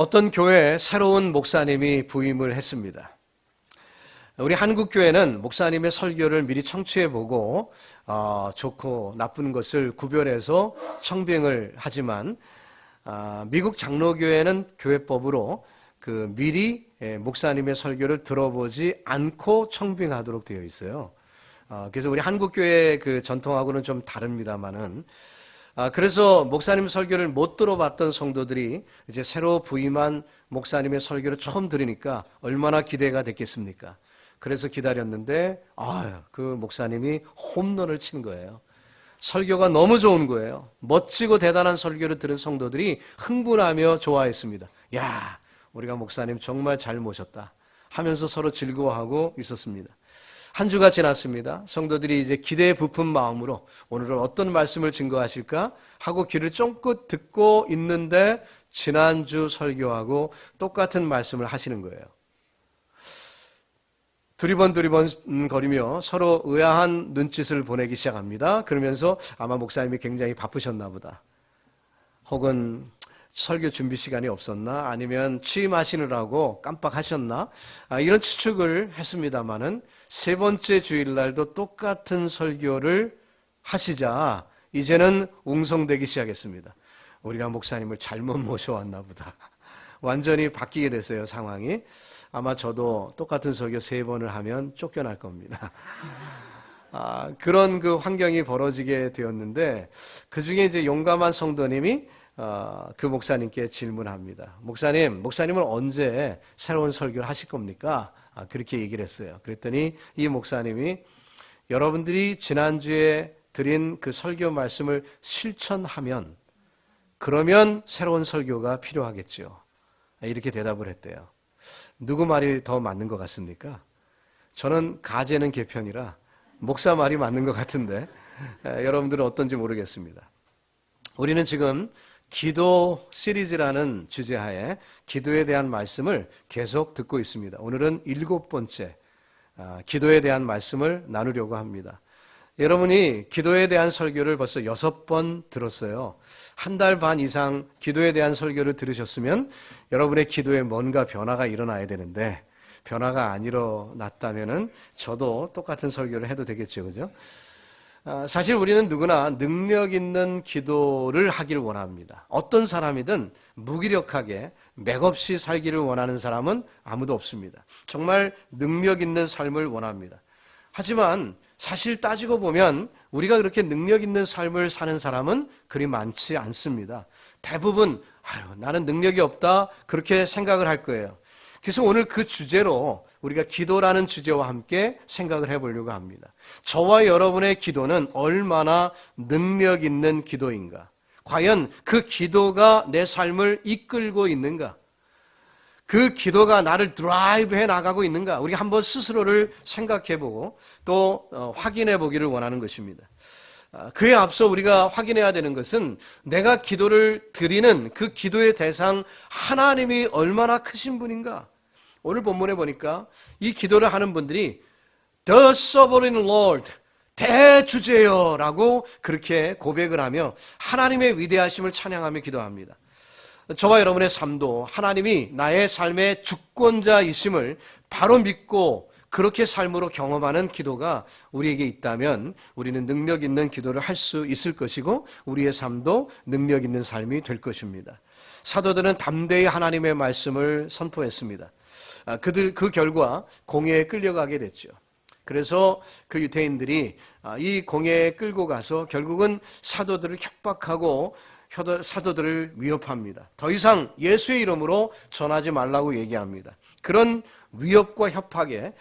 어떤 교회에 새로운 목사님이 부임을 했습니다. 우리 한국 교회는 목사님의 설교를 미리 청취해 보고 어, 좋고 나쁜 것을 구별해서 청빙을 하지만 아, 미국 장로교회는 교회법으로 그 미리 예, 목사님의 설교를 들어보지 않고 청빙하도록 되어 있어요. 아, 그래서 우리 한국 교회 그 전통하고는 좀 다릅니다만은 아, 그래서 목사님 설교를 못 들어봤던 성도들이 이제 새로 부임한 목사님의 설교를 처음 들으니까 얼마나 기대가 됐겠습니까? 그래서 기다렸는데, 아, 그 목사님이 홈런을 친 거예요. 설교가 너무 좋은 거예요. 멋지고 대단한 설교를 들은 성도들이 흥분하며 좋아했습니다. 야, 우리가 목사님 정말 잘 모셨다. 하면서 서로 즐거워하고 있었습니다. 한 주가 지났습니다. 성도들이 이제 기대에 부푼 마음으로 오늘은 어떤 말씀을 증거하실까 하고 귀를 쫑긋 듣고 있는데 지난주 설교하고 똑같은 말씀을 하시는 거예요. 두리번 두리번 거리며 서로 의아한 눈짓을 보내기 시작합니다. 그러면서 아마 목사님이 굉장히 바쁘셨나 보다. 혹은 설교 준비 시간이 없었나? 아니면 취임하시느라고 깜빡하셨나? 아, 이런 추측을 했습니다마는 세 번째 주일날도 똑같은 설교를 하시자 이제는 웅성되기 시작했습니다. 우리가 목사님을 잘못 모셔왔나 보다. 완전히 바뀌게 됐어요, 상황이. 아마 저도 똑같은 설교 세 번을 하면 쫓겨날 겁니다. 아, 그런 그 환경이 벌어지게 되었는데, 그 중에 이제 용감한 성도님이 어, 그 목사님께 질문합니다. 목사님, 목사님은 언제 새로운 설교를 하실 겁니까? 아, 그렇게 얘기를 했어요. 그랬더니 이 목사님이 여러분들이 지난주에 드린 그 설교 말씀을 실천하면 그러면 새로운 설교가 필요하겠죠. 이렇게 대답을 했대요. 누구 말이 더 맞는 것 같습니까? 저는 가제는 개편이라 목사 말이 맞는 것 같은데 에, 여러분들은 어떤지 모르겠습니다. 우리는 지금 기도 시리즈라는 주제하에 기도에 대한 말씀을 계속 듣고 있습니다. 오늘은 일곱 번째 아, 기도에 대한 말씀을 나누려고 합니다. 여러분이 기도에 대한 설교를 벌써 여섯 번 들었어요. 한 달 반 이상 기도에 대한 설교를 들으셨으면 여러분의 기도에 뭔가 변화가 일어나야 되는데 변화가 안 일어났다면은 저도 똑같은 설교를 해도 되겠죠. 그죠? 아, 사실 우리는 누구나 능력 있는 기도를 하기를 원합니다. 어떤 사람이든 무기력하게 맥없이 살기를 원하는 사람은 아무도 없습니다. 정말 능력 있는 삶을 원합니다. 하지만 사실 따지고 보면 우리가 그렇게 능력 있는 삶을 사는 사람은 그리 많지 않습니다. 대부분 아유, 나는 능력이 없다 그렇게 생각을 할 거예요. 그래서 오늘 그 주제로 우리가 기도라는 주제와 함께 생각을 해보려고 합니다. 저와 여러분의 기도는 얼마나 능력 있는 기도인가? 과연 그 기도가 내 삶을 이끌고 있는가? 그 기도가 나를 드라이브 해 나가고 있는가? 우리가 한번 스스로를 생각해 보고 또 어, 확인해 보기를 원하는 것입니다. 아, 그에 앞서 우리가 확인해야 되는 것은 내가 기도를 드리는 그 기도의 대상 하나님이 얼마나 크신 분인가? 오늘 본문에 보니까 이 기도를 하는 분들이 The Sovereign Lord, 대주제여 라고 그렇게 고백을 하며 하나님의 위대하심을 찬양하며 기도합니다. 저와 여러분의 삶도 하나님이 나의 삶의 주권자이심을 바로 믿고 그렇게 삶으로 경험하는 기도가 우리에게 있다면 우리는 능력 있는 기도를 할 수 있을 것이고 우리의 삶도 능력 있는 삶이 될 것입니다. 사도들은 담대히 하나님의 말씀을 선포했습니다. 아, 그들 그 결과 공회에 끌려가게 됐죠. 그래서 그 유대인들이 아, 이 공회에 끌고 가서 결국은 사도들을 협박하고 사도들을 위협합니다. 더 이상 예수의 이름으로 전하지 말라고 얘기합니다. 그런 위협과 협박에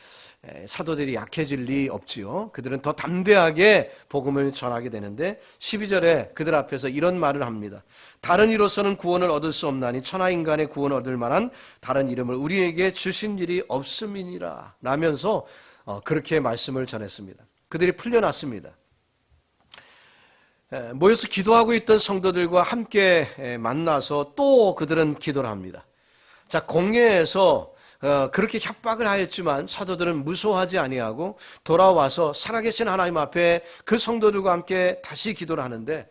사도들이 약해질 리 없지요. 그들은 더 담대하게 복음을 전하게 되는데 12절에 그들 앞에서 이런 말을 합니다. 다른 이로서는 구원을 얻을 수 없나니 천하 인간의 구원을 얻을 만한 다른 이름을 우리에게 주신 일이 없음이니라 라면서 어, 그렇게 말씀을 전했습니다. 그들이 풀려났습니다. 모여서 기도하고 있던 성도들과 함께 만나서 또 그들은 기도를 합니다. 자, 공예에서 어, 그렇게 협박을 하였지만 사도들은 무서워하지 아니하고 돌아와서 살아계신 하나님 앞에 그 성도들과 함께 다시 기도를 하는데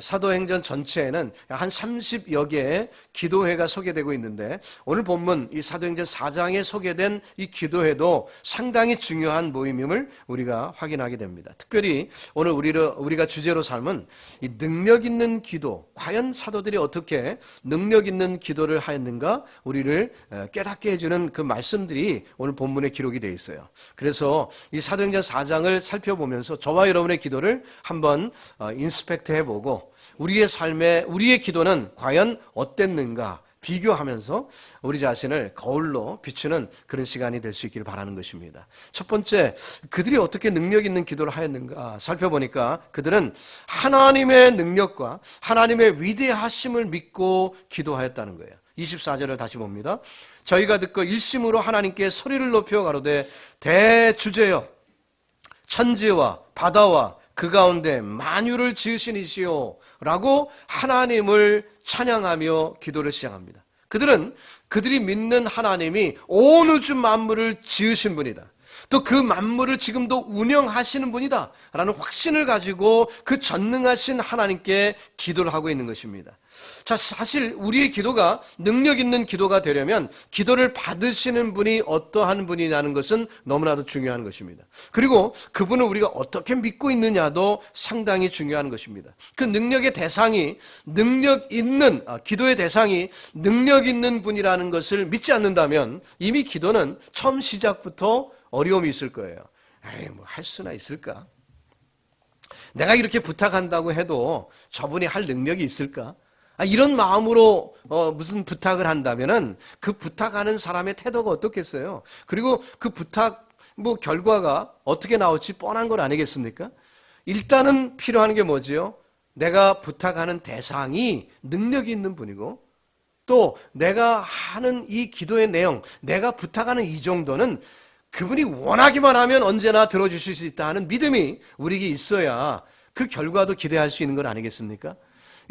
사도행전 전체에는 한 30여 개의 기도회가 소개되고 있는데 오늘 본문 이 사도행전 4장에 소개된 이 기도회도 상당히 중요한 모임임을 우리가 확인하게 됩니다. 특별히 오늘 우리를, 우리가 주제로 삼은 이 능력 있는 기도, 과연 사도들이 어떻게 능력 있는 기도를 하였는가 우리를 깨닫게 해주는 그 말씀들이 오늘 본문에 기록이 되어 있어요. 그래서 이 사도행전 4장을 살펴보면서 저와 여러분의 기도를 한번 어, 인스펙트 해보고 우리의 삶에 우리의 기도는 과연 어땠는가 비교하면서 우리 자신을 거울로 비추는 그런 시간이 될 수 있기를 바라는 것입니다. 첫 번째, 그들이 어떻게 능력 있는 기도를 하였는가 살펴보니까 그들은 하나님의 능력과 하나님의 위대하심을 믿고 기도하였다는 거예요. 24절을 다시 봅니다. 저희가 듣고 일심으로 하나님께 소리를 높여 가로되 대주제여 천지와 바다와 그 가운데 만유를 지으신 이시오 라고 하나님을 찬양하며 기도를 시작합니다. 그들은 그들이 믿는 하나님이 온 우주 만물을 지으신 분이다. 또 그 만물을 지금도 운영하시는 분이다. 라는 확신을 가지고 그 전능하신 하나님께 기도를 하고 있는 것입니다. 자, 사실 우리의 기도가 능력 있는 기도가 되려면 기도를 받으시는 분이 어떠한 분이냐는 것은 너무나도 중요한 것입니다. 그리고 그분을 우리가 어떻게 믿고 있느냐도 상당히 중요한 것입니다. 그 능력의 대상이 능력 있는, 아, 기도의 대상이 능력 있는 분이라는 것을 믿지 않는다면 이미 기도는 처음 시작부터 어려움이 있을 거예요. 에이, 뭐 할 수나 있을까? 내가 이렇게 부탁한다고 해도 저분이 할 능력이 있을까? 아, 이런 마음으로 어, 무슨 부탁을 한다면은 그 부탁하는 사람의 태도가 어떻겠어요? 그리고 그 부탁 뭐 결과가 어떻게 나올지 뻔한 건 아니겠습니까? 일단은 필요한 게 뭐지요? 내가 부탁하는 대상이 능력이 있는 분이고 또 내가 하는 이 기도의 내용, 내가 부탁하는 이 정도는 그분이 원하기만 하면 언제나 들어주실 수 있다 하는 믿음이 우리에게 있어야 그 결과도 기대할 수 있는 건 아니겠습니까?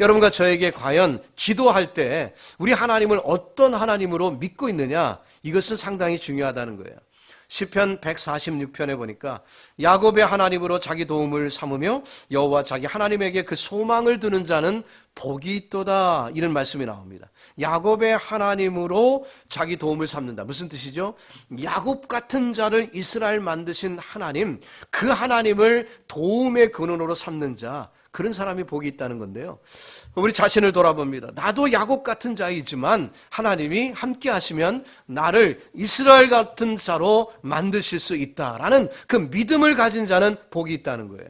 여러분과 저에게 과연 기도할 때 우리 하나님을 어떤 하나님으로 믿고 있느냐 이것은 상당히 중요하다는 거예요. 시편 146편에 보니까 야곱의 하나님으로 자기 도움을 삼으며 여호와 자기 하나님에게 그 소망을 두는 자는 복이 있도다 이런 말씀이 나옵니다. 야곱의 하나님으로 자기 도움을 삼는다. 무슨 뜻이죠? 야곱 같은 자를 이스라엘 만드신 하나님, 그 하나님을 도움의 근원으로 삼는 자, 그런 사람이 복이 있다는 건데요. 우리 자신을 돌아봅니다. 나도 야곱 같은 자이지만 하나님이 함께 하시면 나를 이스라엘 같은 자로 만드실 수 있다라는 그 믿음을 가진 자는 복이 있다는 거예요.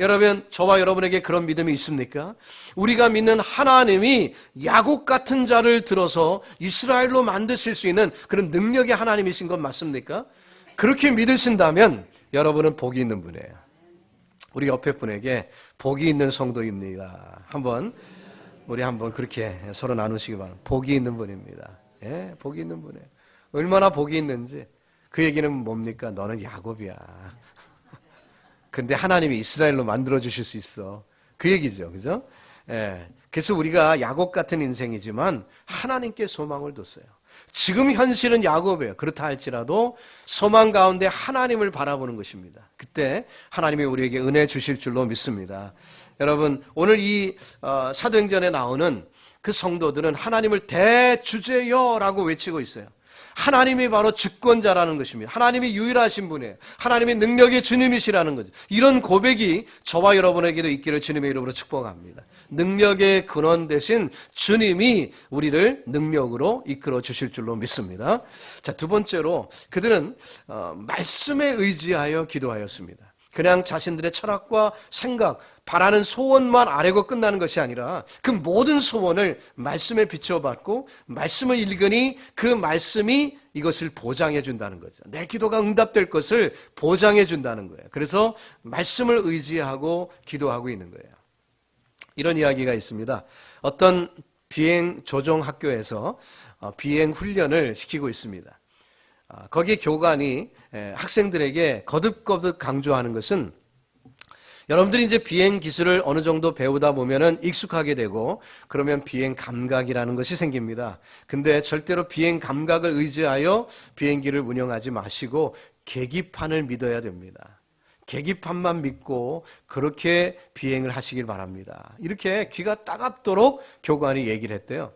여러분, 저와 여러분에게 그런 믿음이 있습니까? 우리가 믿는 하나님이 야곱 같은 자를 들어서 이스라엘로 만드실 수 있는 그런 능력의 하나님이신 건 맞습니까? 그렇게 믿으신다면 여러분은 복이 있는 분이에요. 우리 옆에 분에게 복이 있는 성도입니다. 한번 우리 한번 그렇게 서로 나누시기 바랍니다. 복이 있는 분입니다. 예, 복이 있는 분이에요. 얼마나 복이 있는지 그 얘기는 뭡니까? 너는 야곱이야. 근데 하나님이 이스라엘로 만들어 주실 수 있어. 그 얘기죠. 그죠? 예. 그래서 우리가 야곱 같은 인생이지만 하나님께 소망을 뒀어요. 지금 현실은 야곱이에요. 그렇다 할지라도 소망 가운데 하나님을 바라보는 것입니다. 그때 하나님이 우리에게 은혜 주실 줄로 믿습니다. 여러분, 오늘 이 어, 사도행전에 나오는 그 성도들은 하나님을 대주제여라고 외치고 있어요. 하나님이 바로 주권자라는 것입니다. 하나님이 유일하신 분이에요. 하나님의 능력의 주님이시라는 거죠. 이런 고백이 저와 여러분에게도 있기를 주님의 이름으로 축복합니다. 능력의 근원 대신 주님이 우리를 능력으로 이끌어 주실 줄로 믿습니다. 자, 두 번째로 그들은 어, 말씀에 의지하여 기도하였습니다. 그냥 자신들의 철학과 생각, 바라는 소원만 아래고 끝나는 것이 아니라 그 모든 소원을 말씀에 비춰받고 말씀을 읽으니 그 말씀이 이것을 보장해 준다는 거죠. 내 기도가 응답될 것을 보장해 준다는 거예요. 그래서 말씀을 의지하고 기도하고 있는 거예요. 이런 이야기가 있습니다. 어떤 비행 조종 학교에서 어, 비행 훈련을 시키고 있습니다. 아, 거기 교관이 학생들에게 거듭거듭 강조하는 것은 여러분들이 이제 비행 기술을 어느 정도 배우다 보면은 익숙하게 되고 그러면 비행 감각이라는 것이 생깁니다. 근데 절대로 비행 감각을 의지하여 비행기를 운영하지 마시고 계기판을 믿어야 됩니다. 계기판만 믿고 그렇게 비행을 하시길 바랍니다. 이렇게 귀가 따갑도록 교관이 얘기를 했대요.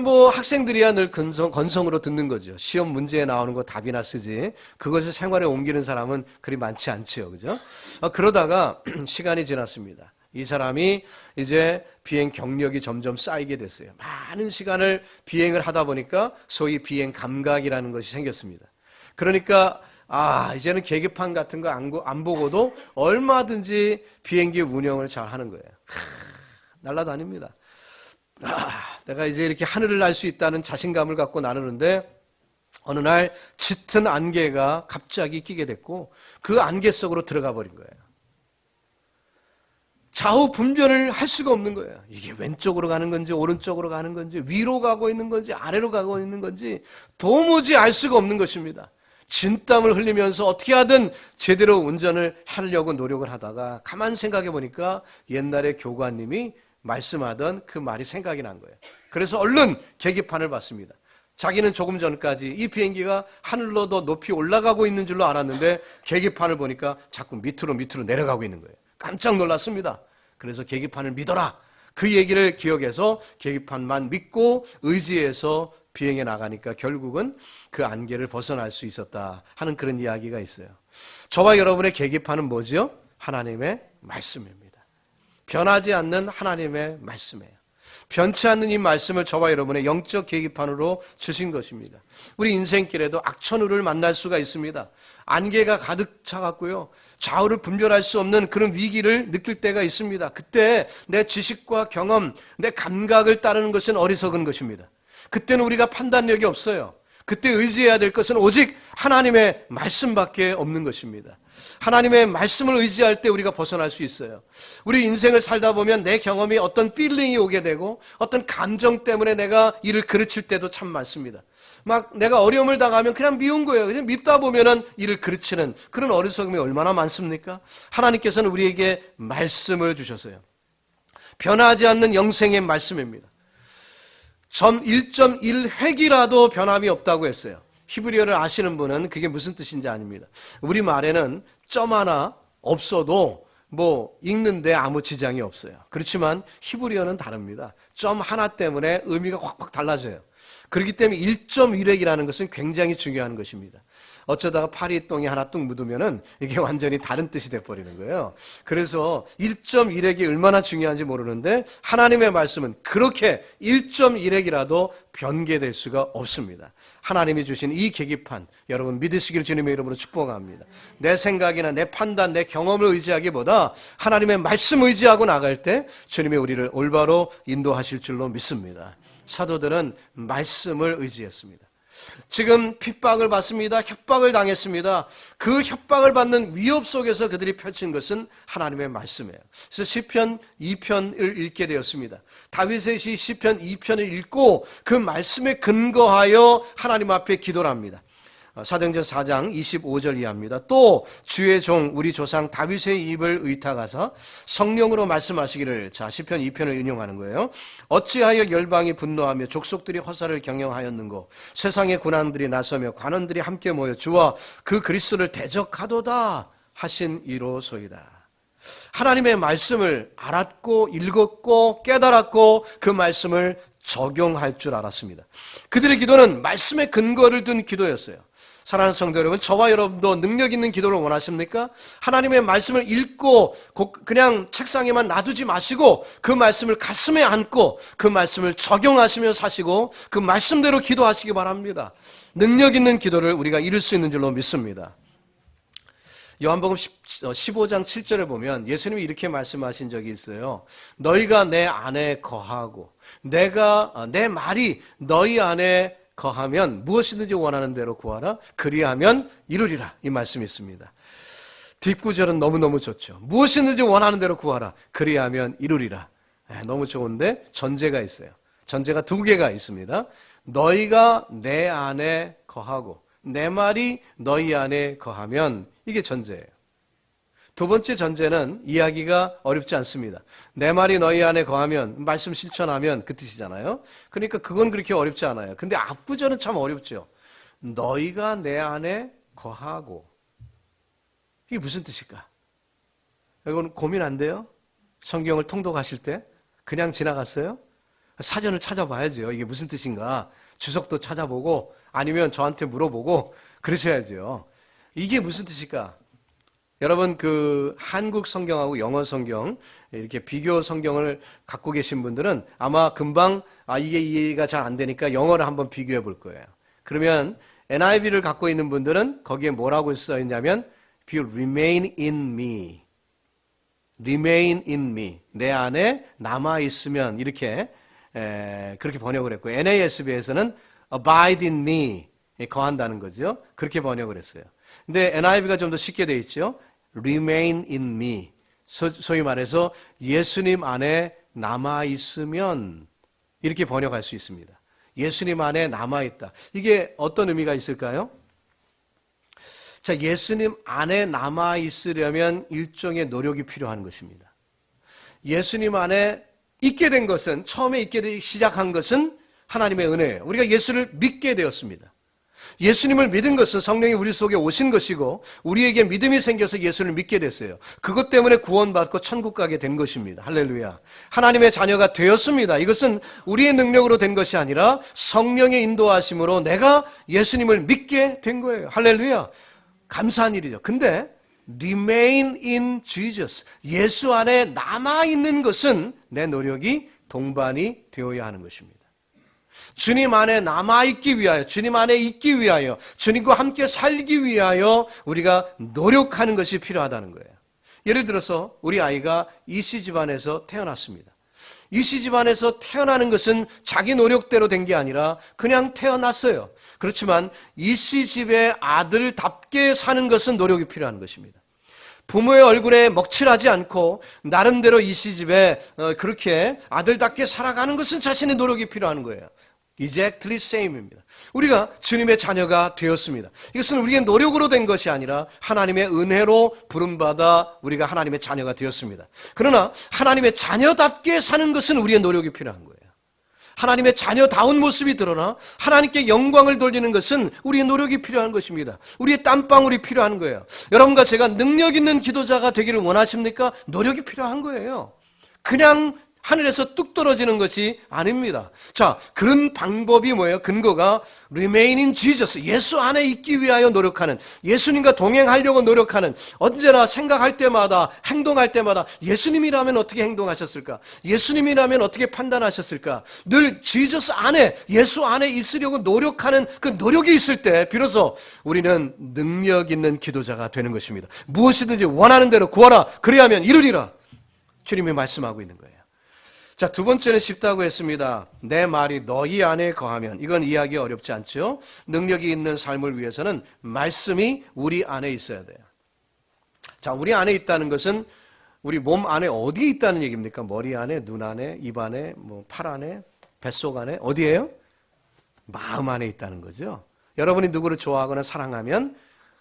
뭐 학생들이야 늘 건성, 건성으로 듣는 거죠. 시험 문제에 나오는 거 답이나 쓰지. 그것을 생활에 옮기는 사람은 그리 많지 않지요. 그죠? 아, 그러다가 시간이 지났습니다. 이 사람이 이제 비행 경력이 점점 쌓이게 됐어요. 많은 시간을 비행을 하다 보니까 소위 비행 감각이라는 것이 생겼습니다. 그러니까 아 이제는 계기판 같은 거안 보고도 얼마든지 비행기 운영을 잘 하는 거예요. 크, 날라다닙니다. 아, 내가 이제 이렇게 하늘을 날 수 있다는 자신감을 갖고 나누는데 어느 날 짙은 안개가 갑자기 끼게 됐고 그 안개 속으로 들어가 버린 거예요. 좌우 분별을 할 수가 없는 거예요. 이게 왼쪽으로 가는 건지 오른쪽으로 가는 건지 위로 가고 있는 건지 아래로 가고 있는 건지 도무지 알 수가 없는 것입니다. 진땀을 흘리면서 어떻게 하든 제대로 운전을 하려고 노력을 하다가 가만 생각해 보니까 옛날에 교관님이 말씀하던 그 말이 생각이 난 거예요. 그래서 얼른 계기판을 봤습니다. 자기는 조금 전까지 이 비행기가 하늘로 더 높이 올라가고 있는 줄로 알았는데 계기판을 보니까 자꾸 밑으로 밑으로 내려가고 있는 거예요. 깜짝 놀랐습니다. 그래서 계기판을 믿어라. 그 얘기를 기억해서 계기판만 믿고 의지해서 비행해 나가니까 결국은 그 안개를 벗어날 수 있었다 하는 그런 이야기가 있어요. 저와 여러분의 계기판은 뭐죠? 하나님의 말씀입니다. 변하지 않는 하나님의 말씀이에요. 변치 않는 이 말씀을 저와 여러분의 영적 계기판으로 주신 것입니다. 우리 인생길에도 악천후를 만날 수가 있습니다. 안개가 가득 차갖고요. 좌우를 분별할 수 없는 그런 위기를 느낄 때가 있습니다. 그때 내 지식과 경험, 내 감각을 따르는 것은 어리석은 것입니다. 그때는 우리가 판단력이 없어요. 그때 의지해야 될 것은 오직 하나님의 말씀밖에 없는 것입니다. 하나님의 말씀을 의지할 때 우리가 벗어날 수 있어요. 우리 인생을 살다 보면 내 경험이 어떤 필링이 오게 되고 어떤 감정 때문에 내가 일을 그르칠 때도 참 많습니다. 막 내가 어려움을 당하면 그냥 미운 거예요. 그냥 밉다 보면은 일을 그르치는 그런 어리석음이 얼마나 많습니까? 하나님께서는 우리에게 말씀을 주셨어요. 변하지 않는 영생의 말씀입니다. 점 1.1획이라도 변함이 없다고 했어요. 히브리어를 아시는 분은 그게 무슨 뜻인지 아닙니다. 우리 말에는 점 하나 없어도 뭐 읽는데 아무 지장이 없어요. 그렇지만 히브리어는 다릅니다. 점 하나 때문에 의미가 확확 달라져요. 그렇기 때문에 1.1획이라는 것은 굉장히 중요한 것입니다. 어쩌다가 파리똥이 하나 뚝 묻으면은 이게 완전히 다른 뜻이 돼버리는 거예요. 그래서 1.1핵이 얼마나 중요한지 모르는데 하나님의 말씀은 그렇게 1.1핵이라도 변개될 수가 없습니다. 하나님이 주신 이 계기판 여러분 믿으시길 주님의 이름으로 축복합니다. 내 생각이나 내 판단, 내 경험을 의지하기보다 하나님의 말씀 의지하고 나갈 때 주님이 우리를 올바로 인도하실 줄로 믿습니다. 사도들은 말씀을 의지했습니다. 지금 핍박을 받습니다. 협박을 당했습니다. 그 협박을 받는 위협 속에서 그들이 펼친 것은 하나님의 말씀이에요. 그래서 시편 2편을 읽게 되었습니다. 다윗의 시 시편 2편을 읽고 그 말씀에 근거하여 하나님 앞에 기도를 합니다. 어, 사도행전 4장 25절 이하입니다. 또 주의 종 우리 조상 다윗의 입을 의탁하사 성령으로 말씀하시기를 자 시편 2편을 인용하는 거예요. 어찌하여 열방이 분노하며 족속들이 허사를 경영하였는고 세상의 군왕들이 나서며 관원들이 함께 모여 주와 그 그리스도를 대적하도다 하신 이로소이다. 하나님의 말씀을 알았고 읽었고 깨달았고 그 말씀을 적용할 줄 알았습니다. 그들의 기도는 말씀의 근거를 둔 기도였어요. 사랑하는 성도 여러분, 저와 여러분도 능력 있는 기도를 원하십니까? 하나님의 말씀을 읽고 그냥 책상에만 놔두지 마시고 그 말씀을 가슴에 안고 그 말씀을 적용하시며 사시고 그 말씀대로 기도하시기 바랍니다. 능력 있는 기도를 우리가 이룰 수 있는 줄로 믿습니다. 요한복음 15장 어, 7절에 보면 예수님이 이렇게 말씀하신 적이 있어요. 너희가 내 안에 거하고 내가 어, 내 말이 너희 안에 거하면 무엇이든지 원하는 대로 구하라. 그리하면 이루리라. 이 말씀이 있습니다. 뒷구절은 너무너무 좋죠. 무엇이든지 원하는 대로 구하라. 그리하면 이루리라. 네, 너무 좋은데 전제가 있어요. 전제가 두 개가 있습니다. 너희가 내 안에 거하고 내 말이 너희 안에 거하면 이게 전제예요. 두 번째 전제는 이야기가 어렵지 않습니다. 내 말이 너희 안에 거하면 말씀 실천하면 그 뜻이잖아요. 그러니까 그건 그렇게 어렵지 않아요. 근데 앞구절은 참 어렵죠. 너희가 내 안에 거하고 이게 무슨 뜻일까? 여러분 고민 안 돼요? 성경을 통독하실 때 그냥 지나갔어요? 사전을 찾아봐야죠. 이게 무슨 뜻인가? 주석도 찾아보고 아니면 저한테 물어보고 그러셔야죠. 이게 무슨 뜻일까? 여러분 그 한국 성경하고 영어 성경 이렇게 비교 성경을 갖고 계신 분들은 아마 금방 아 이게 이해가 잘 안 되니까 영어를 한번 비교해 볼 거예요. 그러면 NIV를 갖고 있는 분들은 거기에 뭐라고 써 있냐면 if you remain in me remain in me 내 안에 남아 있으면 이렇게 에, 그렇게 번역을 했고 NASB에서는 abide in me 거한다는 거죠. 그렇게 번역을 했어요. 근데 NIV가 좀 더 쉽게 돼 있죠. Remain in me. 소, 소위 말해서 예수님 안에 남아 있으면 이렇게 번역할 수 있습니다. 예수님 안에 남아 있다. 이게 어떤 의미가 있을까요? 자, 예수님 안에 남아 있으려면 일종의 노력이 필요한 것입니다. 예수님 안에 있게 된 것은 처음에 있게 되- 시작한 것은 하나님의 은혜예요. 우리가 예수를 믿게 되었습니다. 예수님을 믿은 것은 성령이 우리 속에 오신 것이고 우리에게 믿음이 생겨서 예수를 믿게 됐어요. 그것 때문에 구원받고 천국 가게 된 것입니다. 할렐루야. 하나님의 자녀가 되었습니다. 이것은 우리의 능력으로 된 것이 아니라 성령의 인도하심으로 내가 예수님을 믿게 된 거예요. 할렐루야. 감사한 일이죠. 근데 remain in Jesus. 예수 안에 남아 있는 것은 내 노력이 동반이 되어야 하는 것입니다. 주님 안에 남아있기 위하여, 주님 안에 있기 위하여, 주님과 함께 살기 위하여 우리가 노력하는 것이 필요하다는 거예요. 예를 들어서 우리 아이가 이씨 집안에서 태어났습니다. 이씨 집안에서 태어나는 것은 자기 노력대로 된 게 아니라 그냥 태어났어요. 그렇지만 이씨 집의 아들답게 사는 것은 노력이 필요한 것입니다. 부모의 얼굴에 먹칠하지 않고 나름대로 이씨 집에 어, 그렇게 아들답게 살아가는 것은 자신의 노력이 필요한 거예요. Exactly same입니다. 우리가 주님의 자녀가 되었습니다. 이것은 우리의 노력으로 된 것이 아니라 하나님의 은혜로 부름받아 우리가 하나님의 자녀가 되었습니다. 그러나 하나님의 자녀답게 사는 것은 우리의 노력이 필요한 거예요. 하나님의 자녀다운 모습이 드러나 하나님께 영광을 돌리는 것은 우리의 노력이 필요한 것입니다. 우리의 땀방울이 필요한 거예요. 여러분과 제가 능력 있는 기도자가 되기를 원하십니까? 노력이 필요한 거예요. 그냥 하늘에서 뚝 떨어지는 것이 아닙니다. 자, 그런 방법이 뭐예요? 근거가 remain in Jesus. 예수 안에 있기 위하여 노력하는, 예수님과 동행하려고 노력하는, 언제나 생각할 때마다, 행동할 때마다 예수님이라면 어떻게 행동하셨을까? 예수님이라면 어떻게 판단하셨을까? 늘 Jesus 안에, 예수 안에 있으려고 노력하는 그 노력이 있을 때, 비로소 우리는 능력 있는 기도자가 되는 것입니다. 무엇이든지 원하는 대로 구하라. 그래야면 이루리라. 주님이 말씀하고 있는 거예요. 자, 두 번째는 쉽다고 했습니다. 내 말이 너희 안에 거하면. 이건 이해하기 어렵지 않죠? 능력이 있는 삶을 위해서는 말씀이 우리 안에 있어야 돼요. 자, 우리 안에 있다는 것은 우리 몸 안에 어디에 있다는 얘기입니까? 머리 안에, 눈 안에, 입 안에, 뭐, 팔 안에, 뱃속 안에, 어디에요? 마음 안에 있다는 거죠. 여러분이 누구를 좋아하거나 사랑하면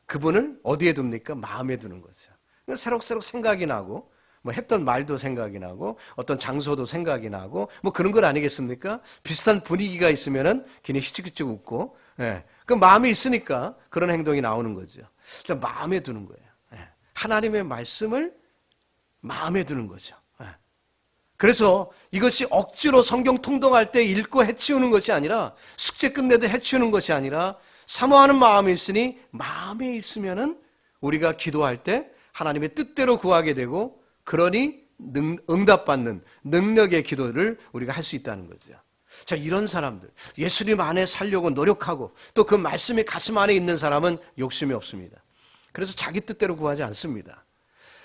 그분을 어디에 둡니까? 마음에 두는 거죠. 새록새록 생각이 나고, 뭐 했던 말도 생각이 나고 어떤 장소도 생각이 나고 뭐 그런 건 아니겠습니까? 비슷한 분위기가 있으면은 괜히 희죽희죽 웃고 예. 그 마음이 있으니까 그런 행동이 나오는 거죠. 자, 마음에 두는 거예요. 예. 하나님의 말씀을 마음에 두는 거죠. 예. 그래서 이것이 억지로 성경 통독할 때 읽고 해치우는 것이 아니라 숙제 끝내도 해치우는 것이 아니라 사모하는 마음이 있으니 마음에 있으면은 우리가 기도할 때 하나님의 뜻대로 구하게 되고 그러니 능, 응답받는 능력의 기도를 우리가 할 수 있다는 거죠. 자, 이런 사람들, 예수님 안에 살려고 노력하고 또 그 말씀이 가슴 안에 있는 사람은 욕심이 없습니다. 그래서 자기 뜻대로 구하지 않습니다.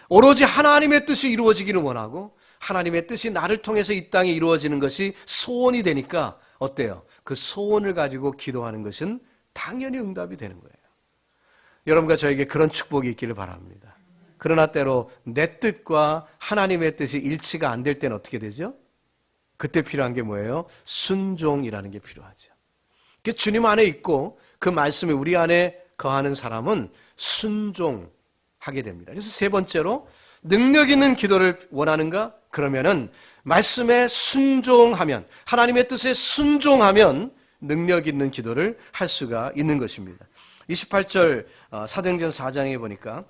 오로지 하나님의 뜻이 이루어지기를 원하고 하나님의 뜻이 나를 통해서 이 땅에 이루어지는 것이 소원이 되니까 어때요? 그 소원을 가지고 기도하는 것은 당연히 응답이 되는 거예요. 여러분과 저에게 그런 축복이 있기를 바랍니다. 그러나 때로 내 뜻과 하나님의 뜻이 일치가 안 될 때는 어떻게 되죠? 그때 필요한 게 뭐예요? 순종이라는 게 필요하죠. 그 주님 안에 있고 그 말씀이 우리 안에 거하는 사람은 순종하게 됩니다. 그래서 세 번째로 능력 있는 기도를 원하는가? 그러면은 말씀에 순종하면 하나님의 뜻에 순종하면 능력 있는 기도를 할 수가 있는 것입니다. 28절 어, 사도행전 4장에 보니까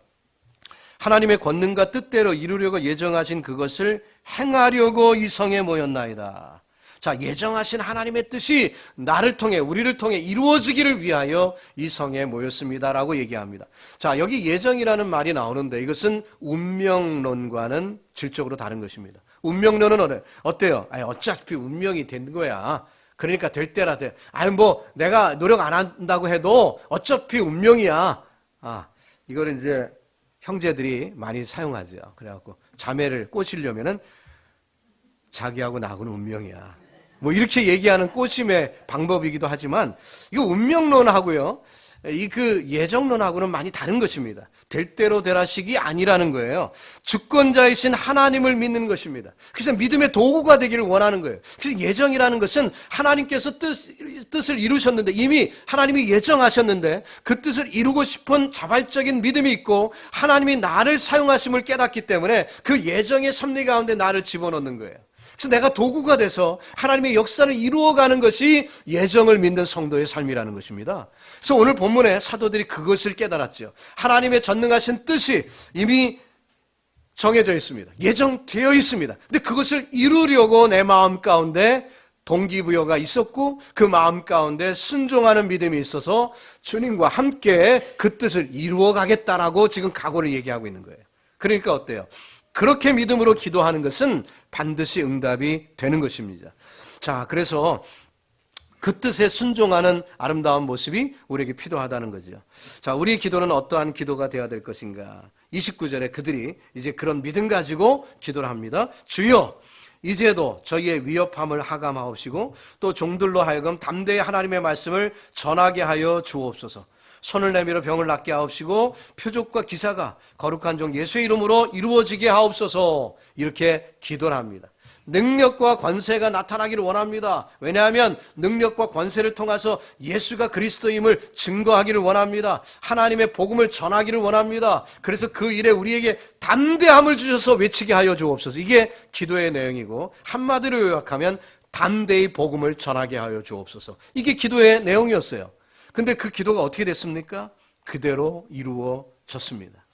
하나님의 권능과 뜻대로 이루려고 예정하신 그것을 행하려고 이 성에 모였나이다. 자, 예정하신 하나님의 뜻이 나를 통해, 우리를 통해 이루어지기를 위하여 이 성에 모였습니다라고 얘기합니다. 자, 여기 예정이라는 말이 나오는데 이것은 운명론과는 질적으로 다른 것입니다. 운명론은 어때요? 아니, 어차피 운명이 된 거야. 그러니까 될 때라 돼. 아니, 뭐, 내가 노력 안 한다고 해도 어차피 운명이야. 아, 이거를 이제 형제들이 많이 사용하죠. 그래갖고 자매를 꼬시려면은 자기하고 나하고는 운명이야. 뭐 이렇게 얘기하는 꼬심의 방법이기도 하지만 이거 운명론하고요. 이 그 예정론하고는 많이 다른 것입니다. 될 대로 되라식이 아니라는 거예요. 주권자이신 하나님을 믿는 것입니다. 그래서 믿음의 도구가 되기를 원하는 거예요. 그래서 예정이라는 것은 하나님께서 뜻, 뜻을 이루셨는데 이미 하나님이 예정하셨는데 그 뜻을 이루고 싶은 자발적인 믿음이 있고 하나님이 나를 사용하심을 깨닫기 때문에 그 예정의 섭리 가운데 나를 집어넣는 거예요. 그래서 내가 도구가 돼서 하나님의 역사를 이루어가는 것이 예정을 믿는 성도의 삶이라는 것입니다. 그래서 오늘 본문에 사도들이 그것을 깨달았죠. 하나님의 전능하신 뜻이 이미 정해져 있습니다. 예정되어 있습니다. 근데 그것을 이루려고 내 마음 가운데 동기부여가 있었고 그 마음 가운데 순종하는 믿음이 있어서 주님과 함께 그 뜻을 이루어 가겠다라고 지금 각오를 얘기하고 있는 거예요. 그러니까 어때요? 그렇게 믿음으로 기도하는 것은 반드시 응답이 되는 것입니다. 자, 그래서 그 뜻에 순종하는 아름다운 모습이 우리에게 필요하다는 거죠. 자, 우리의 기도는 어떠한 기도가 되어야 될 것인가? 29절에 그들이 이제 그런 믿음 가지고 기도를 합니다. 주여, 이제도 저희의 위협함을 하감하옵시고 또 종들로 하여금 담대히 하나님의 말씀을 전하게 하여 주옵소서. 손을 내밀어 병을 낫게 하옵시고 표적과 기사가 거룩한 종 예수의 이름으로 이루어지게 하옵소서. 이렇게 기도를 합니다. 능력과 권세가 나타나기를 원합니다. 왜냐하면 능력과 권세를 통해서 예수가 그리스도임을 증거하기를 원합니다. 하나님의 복음을 전하기를 원합니다. 그래서 그 일에 우리에게 담대함을 주셔서 외치게 하여 주옵소서. 이게 기도의 내용이고 한마디로 요약하면 담대히 복음을 전하게 하여 주옵소서. 이게 기도의 내용이었어요. 근데 그 기도가 어떻게 됐습니까? 그대로 이루어졌습니다.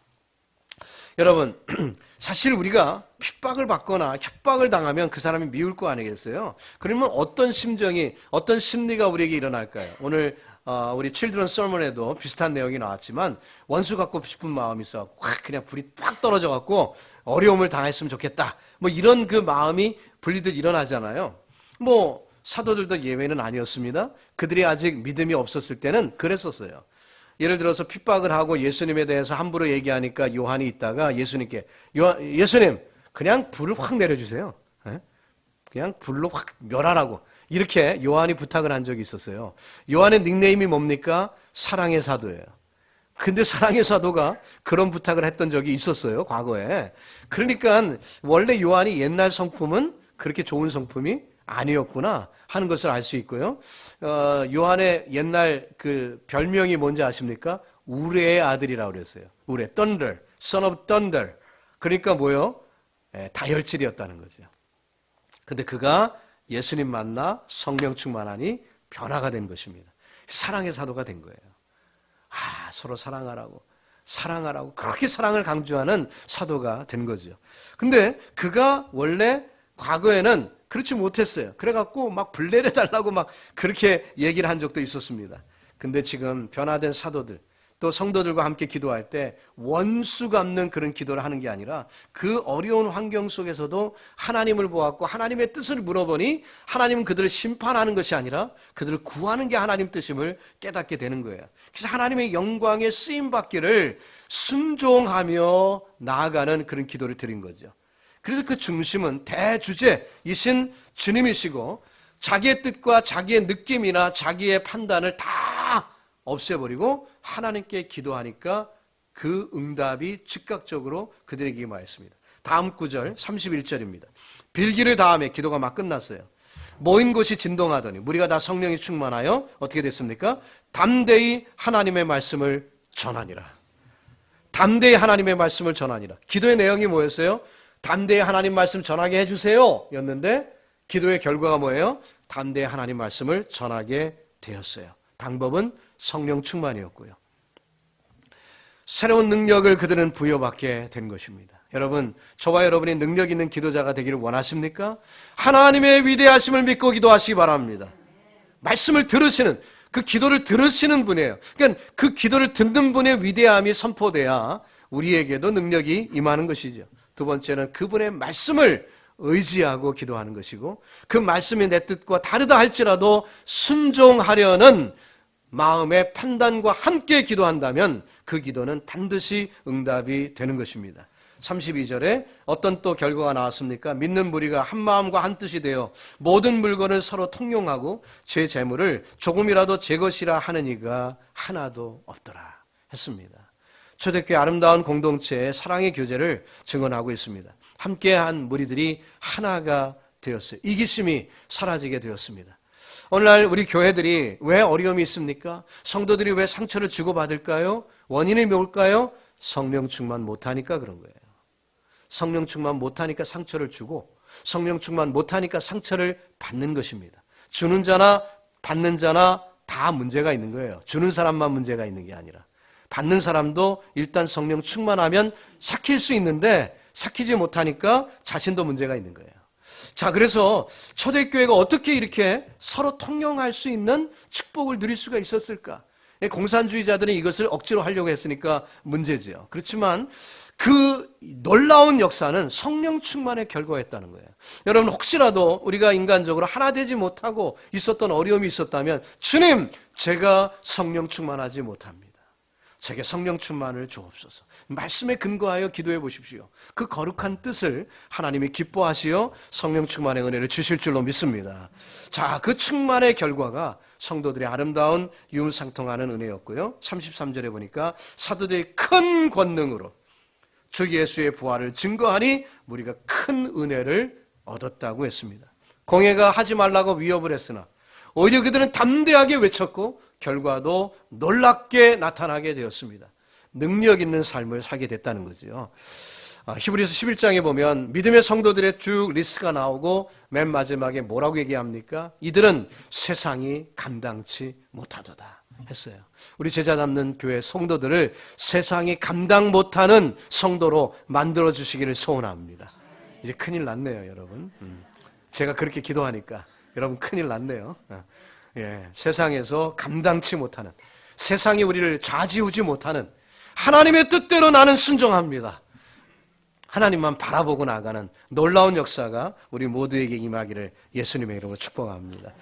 여러분, 사실 우리가 핍박을 받거나 협박을 당하면 그 사람이 미울 거 아니겠어요? 그러면 어떤 심정이, 어떤 심리가 우리에게 일어날까요? 오늘 어, 우리 칠드런 썰문에도 비슷한 내용이 나왔지만 원수 갖고 싶은 마음이 있어 확 그냥 불이 딱 떨어져 갖고 어려움을 당했으면 좋겠다. 뭐 이런 그 마음이 분리들 일어나잖아요. 뭐 사도들도 예외는 아니었습니다. 그들이 아직 믿음이 없었을 때는 그랬었어요. 예를 들어서 핍박을 하고 예수님에 대해서 함부로 얘기하니까 요한이 있다가 예수님께 요, 예수님 그냥 불을 확 내려주세요. 예? 그냥 불로 확 멸하라고 이렇게 요한이 부탁을 한 적이 있었어요. 요한의 닉네임이 뭡니까? 사랑의 사도예요. 근데 사랑의 사도가 그런 부탁을 했던 적이 있었어요, 과거에. 그러니까 원래 요한이 옛날 성품은 그렇게 좋은 성품이 아니었구나 하는 것을 알 수 있고요. 어, 요한의 옛날 그 별명이 뭔지 아십니까? 우레의 아들이라고 그랬어요. 우레, thunder, son of thunder. 그러니까 뭐요? 예, 다혈질이었다는 거죠. 근데 그가 예수님 만나 성령 충만하니 변화가 된 것입니다. 사랑의 사도가 된 거예요. 아, 서로 사랑하라고. 사랑하라고. 그렇게 사랑을 강조하는 사도가 된 거죠. 근데 그가 원래 과거에는 그렇지 못했어요. 그래갖고 막 불내려 달라고 막 그렇게 얘기를 한 적도 있었습니다. 근데 지금 변화된 사도들, 또 성도들과 함께 기도할 때 원수 갚는 그런 기도를 하는 게 아니라 그 어려운 환경 속에서도 하나님을 보았고 하나님의 뜻을 물어보니 하나님은 그들을 심판하는 것이 아니라 그들을 구하는 게 하나님 뜻임을 깨닫게 되는 거예요. 그래서 하나님의 영광에 쓰임 받기를 순종하며 나아가는 그런 기도를 드린 거죠. 그래서 그 중심은 대주제이신 주님이시고 자기의 뜻과 자기의 느낌이나 자기의 판단을 다 없애버리고 하나님께 기도하니까 그 응답이 즉각적으로 그들에게 임하였습니다. 다음 구절 31절입니다. 빌기를 다음에 기도가 막 끝났어요. 모인 곳이 진동하더니 무리가 다 성령이 충만하여 어떻게 됐습니까? 담대히 하나님의 말씀을 전하니라. 담대히 하나님의 말씀을 전하니라. 기도의 내용이 뭐였어요? 담대히 하나님 말씀 전하게 해주세요. 였는데 기도의 결과가 뭐예요? 담대히 하나님 말씀을 전하게 되었어요. 방법은 성령 충만이었고요. 새로운 능력을 그들은 부여받게 된 것입니다. 여러분, 저와 여러분이 능력 있는 기도자가 되기를 원하십니까? 하나님의 위대하심을 믿고 기도하시기 바랍니다. 말씀을 들으시는 그 기도를 들으시는 분이에요. 그러니까 그 기도를 듣는 분의 위대함이 선포돼야 우리에게도 능력이 임하는 것이죠. 두 번째는 그분의 말씀을 의지하고 기도하는 것이고 그 말씀이 내 뜻과 다르다 할지라도 순종하려는 마음의 판단과 함께 기도한다면 그 기도는 반드시 응답이 되는 것입니다. 32절에 어떤 또 결과가 나왔습니까? 믿는 무리가 한 마음과 한 뜻이 되어 모든 물건을 서로 통용하고 제 재물을 조금이라도 제 것이라 하는 이가 하나도 없더라 했습니다. 초대교회 아름다운 공동체의 사랑의 교제를 증언하고 있습니다. 함께한 무리들이 하나가 되었어요. 이기심이 사라지게 되었습니다. 오늘날 우리 교회들이 왜 어려움이 있습니까? 성도들이 왜 상처를 주고받을까요? 원인이 뭘까요? 성령 충만 못하니까 그런 거예요. 성령 충만 못하니까 상처를 주고 성령 충만 못하니까 상처를 받는 것입니다. 주는 자나 받는 자나 다 문제가 있는 거예요. 주는 사람만 문제가 있는 게 아니라 받는 사람도 일단 성령 충만하면 삭힐 수 있는데 삭히지 못하니까 자신도 문제가 있는 거예요. 자, 그래서 초대교회가 어떻게 이렇게 서로 통용할 수 있는 축복을 누릴 수가 있었을까? 예, 공산주의자들은 이것을 억지로 하려고 했으니까 문제지요. 그렇지만 그 놀라운 역사는 성령 충만의 결과였다는 거예요. 여러분 혹시라도 우리가 인간적으로 하나 되지 못하고 있었던 어려움이 있었다면 주님, 제가 성령 충만하지 못합니다. 제게 성령 충만을 주옵소서. 말씀에 근거하여 기도해 보십시오. 그 거룩한 뜻을 하나님이 기뻐하시어 성령 충만의 은혜를 주실 줄로 믿습니다. 자, 그 충만의 결과가 성도들의 아름다운 유음상통하는 은혜였고요. 33절에 보니까 사도들이 큰 권능으로 주 예수의 부활을 증거하니 우리가 큰 은혜를 얻었다고 했습니다. 공회가 하지 말라고 위협을 했으나 오히려 그들은 담대하게 외쳤고 결과도 놀랍게 나타나게 되었습니다. 능력 있는 삶을 살게 됐다는 거죠. 아, 히브리서 11장에 보면 믿음의 성도들의 쭉 리스트가 나오고 맨 마지막에 뭐라고 얘기합니까? 이들은 세상이 감당치 못하도다 했어요. 우리 제자 남는 교회 성도들을 세상이 감당 못하는 성도로 만들어 주시기를 소원합니다. 이제 큰일 났네요, 여러분. 음. 제가 그렇게 기도하니까 여러분 큰일 났네요. 어. 예, 세상에서 감당치 못하는 세상이 우리를 좌지우지 못하는 하나님의 뜻대로 나는 순종합니다. 하나님만 바라보고 나가는 놀라운 역사가 우리 모두에게 임하기를 예수님의 이름으로 축복합니다.